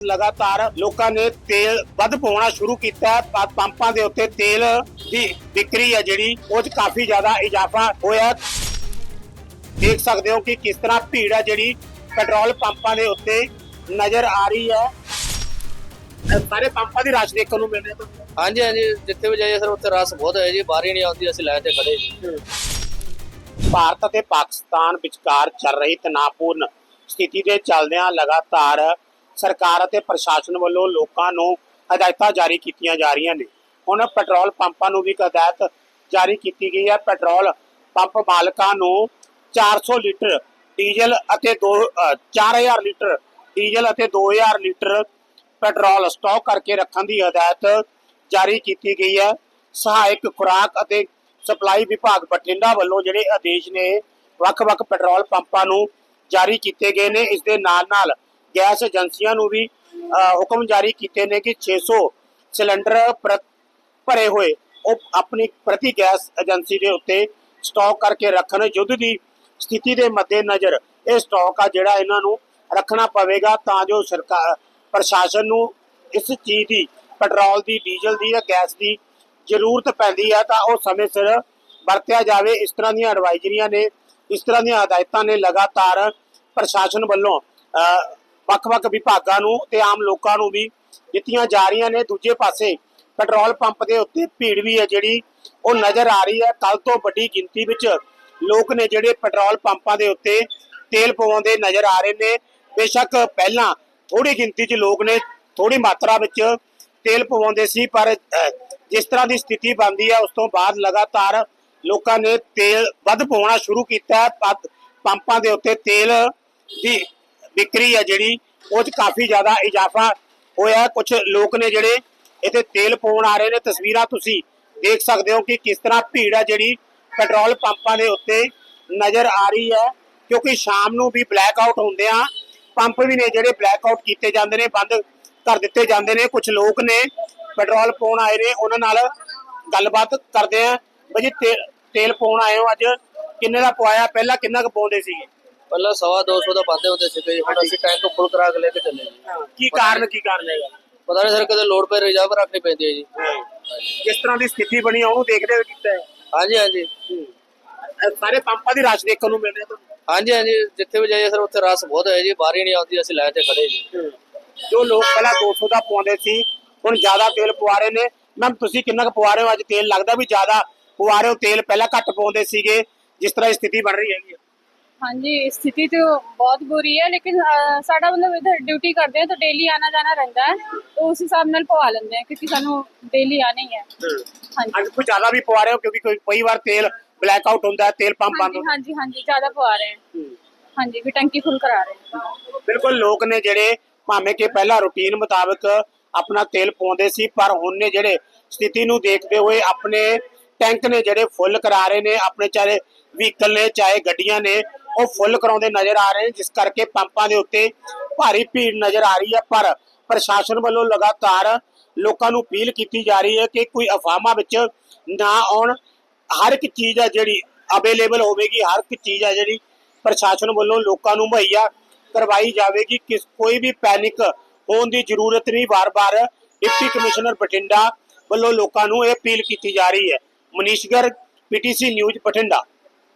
ਲਗਾਤਾਰ ਲੋਕਾਂ ਨੇ ਤੇਲ ਵੱਧ ਪਾਉਣਾ ਸ਼ੁਰੂ ਕੀਤਾ ਪੰਪਾਂ ਦੇ ਉੱਤੇ ਤੇਲ ਦੀ ਵਿਕਰੀ ਹੈ ਜਿਹੜੀ ਉਹ 'ਚ ਕਾਫੀ ਜ਼ਿਆਦਾ ਇਜ਼ਾਫਾ ਹੋਇਆ। ਦੇਖ ਸਕਦੇ ਹੋ ਕਿ ਕਿਸ ਤਰ੍ਹਾਂ ਭੀੜ ਹੈ ਜਿਹੜੀ ਪੈਟਰੋਲ ਪੰਪਾਂ ਦੇ ਉੱਤੇ ਨਜ਼ਰ ਆ ਰਹੀ ਹੈ। ਸਾਰੇ ਪੰਪਾਂ ਦੀ ਰਸ਼ ਦੇਖਣ ਨੂੰ ਮਿਲ ਰਿਹਾ ਹਾਂਜੀ ਹਾਂਜੀ ਜਿੱਥੇ ਵੀ ਜਾਈਏ ਸਰ ਉੱਥੇ ਰਸ ਬਹੁਤ ਹੈ ਜੀ ਬਾਰੀ ਨਹੀਂ ਆਉਂਦੀ ਅਸੀਂ ਲਾਈਨ ਤੇ ਖੜੇ ਜੀ। ਭਾਰਤ ਅਤੇ ਪਾਕਿਸਤਾਨ ਵਿਚਕਾਰ ਚੱਲ ਰਹੀ ਤਣਾਅਪੂਰਨ ਸਥਿਤੀ ਦੇ ਚੱਲਦਿਆਂ ਲਗਾਤਾਰ ਸਰਕਾਰ ਅਤੇ ਪ੍ਰਸ਼ਾਸਨ ਵੱਲੋਂ ਲੋਕਾਂ ਨੂੰ ਹਦਾਇਤਾਂ ਜਾਰੀ ਕੀਤੀਆਂ ਜਾ ਰਹੀਆਂ ਨੇ। ਹੁਣ ਪੈਟਰੋਲ ਪੰਪਾਂ ਨੂੰ ਵੀ ਹਦਾਇਤ ਜਾਰੀ ਕੀਤੀ ਗਈ ਹੈ। ਪੈਟਰੋਲ ਪੰਪ ਮਾਲਕਾਂ ਨੂੰ 400 ਲੀਟਰ ਡੀਜ਼ਲ ਅਤੇ 2 4000 ਲੀਟਰ ਡੀਜ਼ਲ ਅਤੇ 2000 ਲੀਟਰ ਪੈਟਰੋਲ ਸਟਾਕ ਕਰਕੇ ਰੱਖਣ ਦੀ ਹਦਾਇਤ ਜਾਰੀ ਕੀਤੀ ਗਈ ਹੈ। ਸਹਾਇਕ ਖੁਰਾਕ ਅਤੇ ਸਪਲਾਈ ਵਿਭਾਗ ਬਠਿੰਡਾ ਵੱਲੋਂ ਜਿਹੜੇ ਆਦੇਸ਼ ਨੇ ਵੱਖ-ਵੱਖ ਪੈਟਰੋਲ ਪੰਪਾਂ ਨੂੰ ਜਾਰੀ ਕੀਤੇ ਗਏ ਨੇ। ਇਸ ਦੇ ਨਾਲ-ਨਾਲ ਗੈਸ ਏਜੰਸੀਆਂ ਨੂੰ ਵੀ ਹੁਕਮ ਜਾਰੀ ਕੀਤੇ ਨੇ ਕਿ 600 ਸਿਲੰਡਰ ਭਰੇ ਹੋਏ, ਉਹ ਆਪਣੀ ਪ੍ਰਤੀ ਗੈਸ ਏਜੰਸੀ ਦੇ ਉੱਤੇ ਸਟਾਕ ਕਰਕੇ ਰੱਖਣ। ਯੁੱਧ ਦੀ ਸਥਿਤੀ ਦੇ ਮੱਦੇਨਜ਼ਰ ਇਹ ਸਟਾਕ ਆ ਜਿਹੜਾ ਇਹਨਾਂ ਨੂੰ ਰੱਖਣਾ ਪਵੇਗਾ ਤਾਂ ਜੋ ਸਰਕਾਰ ਪ੍ਰਸ਼ਾਸਨ ਨੂੰ ਇਸ ਚੀਜ਼ ਦੀ, ਪੈਟਰੋਲ ਦੀ, ਡੀਜ਼ਲ ਦੀ ਜਾਂ ਗੈਸ ਦੀ ਜ਼ਰੂਰਤ ਪੈਂਦੀ ਹੈ ਤਾਂ ਉਹ ਸਮੇਂ ਸਿਰ ਵਰਤਿਆ ਜਾਵੇ। ਇਸ ਤਰ੍ਹਾਂ ਦੀਆਂ ਐਡਵਾਈਜ਼ਰੀਆਂ ਨੇ, ਇਸ ਤਰ੍ਹਾਂ ਦੀਆਂ ਹਦਾਇਤਾਂ ਨੇ ਲਗਾਤਾਰ ਪ੍ਰਸ਼ਾਸਨ ਵੱਲੋਂ ਵੱਖ-ਵੱਖ ਵਿਭਾਗਾਂ ਨੂੰ ਤੇ ਆਮ ਲੋਕਾਂ ਨੂੰ ਵੀ ਦਿੱਤੀਆਂ ਜਾ ਰਹੀਆਂ ਨੇ। ਦੂਜੇ ਪਾਸੇ ਪੈਟਰੋਲ ਪੰਪ ਦੇ ਉੱਤੇ ਭੀੜ ਵੀ ਹੈ ਜਿਹੜੀ, ਉਹ ਨਜ਼ਰ ਆ ਰਹੀ ਹੈ। ਕੱਲ ਤੋਂ ਵੱਡੀ ਗਿਣਤੀ ਵਿੱਚ ਲੋਕ ਨੇ ਜਿਹੜੇ ਪੈਟਰੋਲ ਪੰਪਾਂ ਦੇ ਉੱਤੇ ਤੇਲ ਪਵਾਉਂਦੇ ਨਜ਼ਰ ਆ ਰਹੇ ਨੇ। ਬੇਸ਼ੱਕ ਪਹਿਲਾਂ ਥੋੜੀ ਗਿਣਤੀ 'ਚ ਲੋਕ ਨੇ ਥੋੜੀ ਮਾਤਰਾ ਵਿੱਚ ਤੇਲ ਪਵਾਉਂਦੇ ਸੀ, ਪਰ ਜਿਸ ਤਰ੍ਹਾਂ ਦੀ ਸਥਿਤੀ ਬਣਦੀ ਹੈ, ਉਸ ਤੋਂ ਬਾਅਦ ਲਗਾਤਾਰ ਲੋਕਾਂ ਨੇ ਤੇਲ ਵੱਧ ਪਾਉਣਾ ਸ਼ੁਰੂ ਕੀਤਾ ਪੰਪਾਂ ਦੇ ਉੱਤੇ ਤੇਲ ਦੀ ਵਿਕਰੀ ਆ ਜਿਹੜੀ, ਉਹ 'ਚ ਕਾਫੀ ਜ਼ਿਆਦਾ ਇਜ਼ਾਫਾ ਹੋਇਆ ਕੁਝ ਲੋਕ ਨੇ ਜਿਹੜੇ ਇੱਥੇ ਤੇਲ ਪਾਉਣ ਆ ਰਹੇ ਨੇ। ਤਸਵੀਰਾਂ ਤੁਸੀਂ ਦੇਖ ਸਕਦੇ ਹੋ ਕਿ ਕਿਸ ਤਰ੍ਹਾਂ ਭੀੜ ਹੈ ਜਿਹੜੀ ਪੈਟਰੋਲ ਪੰਪਾਂ ਦੇ ਉੱਤੇ ਨਜ਼ਰ ਆ ਰਹੀ ਹੈ। ਕਿਉਂਕਿ ਸ਼ਾਮ ਨੂੰ ਵੀ ਬਲੈਕ ਆਊਟ ਹੁੰਦੇ ਆ। ਪੰਪ ਵੀ ਨੇ ਜਿਹੜੇ ਬਲੈਕ ਆਊਟ ਕੀਤੇ ਜਾਂਦੇ ਨੇ, ਬੰਦ ਕਰ ਦਿੱਤੇ ਜਾਂਦੇ ਨੇ। ਕੁਝ ਲੋਕ ਨੇ ਪੈਟਰੋਲ ਪਾਉਣ ਆਏ ਨੇ, ਉਹਨਾਂ ਨਾਲ ਗੱਲਬਾਤ ਕਰਦੇ ਆ। ਬਈ ਤੇਲ ਤੇਲ ਪਾਉਣ ਆਏ ਹੋ ਅੱਜ। ਕਿੰਨੇ ਦਾ ਪਵਾਇਆ? ਪਹਿਲਾਂ ਕਿੰਨਾ ਕੁ ਪਾਉਂਦੇ ਸੀਗੇ? ਪਹਿਲਾਂ ਸਵਾ 200 ਦਾ ਪਾਉਂਦੇ ਹੁੰਦੇ ਸੀ ਜੀ ਹੁਣ ਅਸੀਂ ਟੈਂਕ ਫੁੱਲ ਕਰਾ ਕੇ ਲੈ ਕੇ ਚੱਲੇ ਜੀ ਕੀ ਕਾਰਨ ਕੀ ਕਾਰਨ ਹੈਗਾ? ਪਤਾ ਨਹੀਂ ਸਰ ਕਦੇ ਲੋਡ ਪੈ ਰਿਜ਼ਰਵ ਰੱਖਣੀ ਪੈਂਦੀ ਹੈ ਜੀ। ਜਿਸ ਤਰ੍ਹਾਂ ਦੀ ਸਥਿਤੀ ਬਣੀ ਆ ਉਹਨੂੰ ਦੇਖਦੇ ਹੋਏ ਕੀਤਾ ਹੈ? ਹਾਂਜੀ ਹਾਂਜੀ। ਇਹ ਸਾਰੇ ਪੰਪਾਂ ਦੀ ਰਸ਼ ਦੇਖਣ ਨੂੰ ਮਿਲ ਰਿਹਾ ਤੁਹਾਨੂੰ? ਹਾਂਜੀ ਹਾਂਜੀ। ਜਿੱਥੇ ਵੀ ਜਾਈਏ ਸਰ ਉੱਥੇ ਰਸ ਬਹੁਤ ਹੈ ਜੀ। ਬਾਰੀ ਨਹੀਂ ਆਉਂਦੀ ਅਸੀਂ ਲਾਈਨ ਤੇ ਖੜੇ ਜੀ। ਜੋ ਲੋਕ ਪਹਿਲਾਂ 200 ਦਾ ਪਵਾਉਂਦੇ ਸੀ ਹੁਣ ਜ਼ਿਆਦਾ ਤੇਲ ਪਵਾ ਰਹੇ ਨੇ। ਮੈਮ ਤੁਸੀਂ ਕਿੰਨਾ ਕੁ ਪਵਾ ਰਹੇ ਹੋ? ਅੱਜ ਤੇਲ ਲੱਗਦਾ ਵੀ ਜ਼ਿਆਦਾ ਪਵਾ ਰਹੇ ਹੋ? ਤੇਲ ਪਹਿਲਾਂ ਘੱਟ ਪਾਉਂਦੇ ਸੀਗੇ। ਜਿਸ ਤਰ੍ਹਾਂ ਸਥਿਤੀ ਬਣ ਰਹੀ ਹੈਗੀ ਹੈ ਹਾਂਜੀ स्थिति तो बहुत बुरी है लेकिन अ, साडा मतलब इधर ड्यूटी करते हैं तो डेली आना जाना रहता है तो उस हिसाब ਨਾਲ ਪਵਾ ਲੈਂਦੇ ਆ ਕਿਉਂਕਿ ਸਾਨੂੰ ਡੇਲੀ ਆਣਾ ਹੀ ਹੈ ਹਾਂਜੀ ਅੱਜ ਕੁਝ ਜ਼ਿਆਦਾ ਵੀ ਪਵਾ ਰਹੇ ਹੋ ਕਿਉਂਕਿ ਕੋਈ ਕਈ ਵਾਰ ਤੇਲ ਬਲੈਕ ਆਊਟ ਹੁੰਦਾ ਹੈ ਤੇਲ ਪੰਪ ਬੰਦ ਹਾਂਜੀ ਹੁੰਦਾ ਹਾਂਜੀ ਹਾਂਜੀ ਜ਼ਿਆਦਾ ਪਵਾ ਰਹੇ ਹਾਂ ਹਾਂਜੀ ਵੀ ਟੰਕੀ ਫੁੱਲ ਕਰਾ ਰਹੇ ਹਾਂ ਬਿਲਕੁਲ ਲੋਕ ਨੇ ਜਿਹੜੇ ਭਾਵੇਂ ਕਿ ਪਹਿਲਾਂ ਰੁਟੀਨ ਮੁਤਾਬਕ ਆਪਣਾ ਤੇਲ ਪਾਉਂਦੇ ਸੀ ਪਰ ਹੁਣ ਨੇ ਜਿਹੜੇ ਸਥਿਤੀ ਨੂੰ ਦੇਖਦੇ ਹੋਏ ਆਪਣੇ ਟੈਂਕ ਨੇ ਜਿਹੜੇ ਫੁੱਲ ਕਰਾ ਰਹੇ ਨੇ ਆਪਣੇ ਚਾਹੇ ਵਹੀਕਲ ਨੇ ਚਾਹੇ ਗੱਡੀਆਂ ਨੇ ਉਹ ਫੁੱਲ ਕਰਾਉਂਦੇ ਨਜ਼ਰ ਆ ਰਹੇ ਨੇ, ਜਿਸ ਕਰਕੇ ਪੰਪਾਂ ਦੇ ਉੱਤੇ ਭਾਰੀ ਭੀੜ ਨਜ਼ਰ ਆ ਰਹੀ ਹੈ। ਪਰ ਪ੍ਰਸ਼ਾਸਨ ਵੱਲੋਂ ਲਗਾਤਾਰ ਲੋਕਾਂ ਨੂੰ ਅਪੀਲ ਕੀਤੀ ਜਾ ਰਹੀ ਹੈ ਕਿ ਕੋਈ ਅਫਵਾਹਾਂ ਵਿੱਚ ਨਾ ਆਉਣ। ਹਰ ਇੱਕ ਚੀਜ਼ ਹੈ ਜਿਹੜੀ ਅਵੇਲੇਬਲ ਹੋਵੇਗੀ, ਹਰ ਇੱਕ ਚੀਜ਼ ਹੈ ਜਿਹੜੀ ਪ੍ਰਸ਼ਾਸਨ ਵੱਲੋਂ ਲੋਕਾਂ ਨੂੰ ਮੁਹੱਈਆ ਕਰਵਾਈ ਜਾਵੇਗੀ। ਕਿਸ ਕੋਈ ਵੀ ਪੈਨਿਕ ਹੋਣ ਦੀ ਜ਼ਰੂਰਤ ਨਹੀਂ। ਵਾਰ-ਵਾਰ ਡਿਪਟੀ ਕਮਿਸ਼ਨਰ ਬਠਿੰਡਾ ਵੱਲੋਂ ਲੋਕਾਂ ਨੂੰ ਇਹ ਅਪੀਲ ਕੀਤੀ ਜਾ ਰਹੀ ਹੈ। ਮਨੀਸ਼ਗਰ ਪੀਟੀਸੀ ਨਿਊਜ਼, ਬਠਿੰਡਾ।